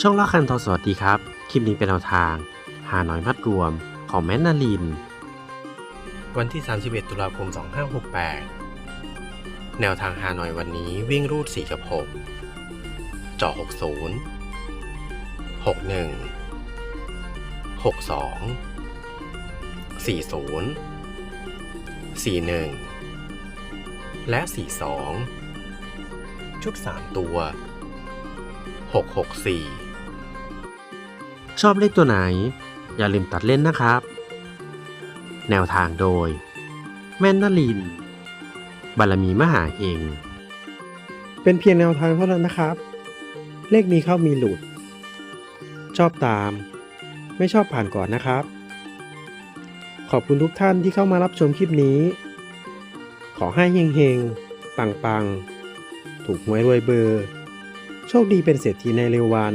ช่องละคันทอสวัสดีครับ คลิปนี้เป็นแนวทาง หาหน่อยมัดรวมของแมนนาลิน วันที่ 31 ตุลาคม 2568 แนวทางหาหน่อยวันนี้วิ่งรูด 4 กับ 6 เจาะ60 61 62 40 41 และ 42 ชุด 3 ตัว664 ชอบเลขตัวไหน อย่าลืมตัดเล่นนะครับ แนวทางโดย แม่นนลิน บารมีมหาเฮงเป็นเพียงแนวทางเท่านั้นนะครับ เลขมีเข้ามีหลุด ชอบตาม ไม่ชอบผ่านก่อนนะครับ ขอบคุณทุกท่านที่เข้ามารับชมคลิปนี้ ขอให้เฮงๆปังๆถูกหวยรวยเบอร์ โชคดีเป็นเศรษฐีในเร็ววัน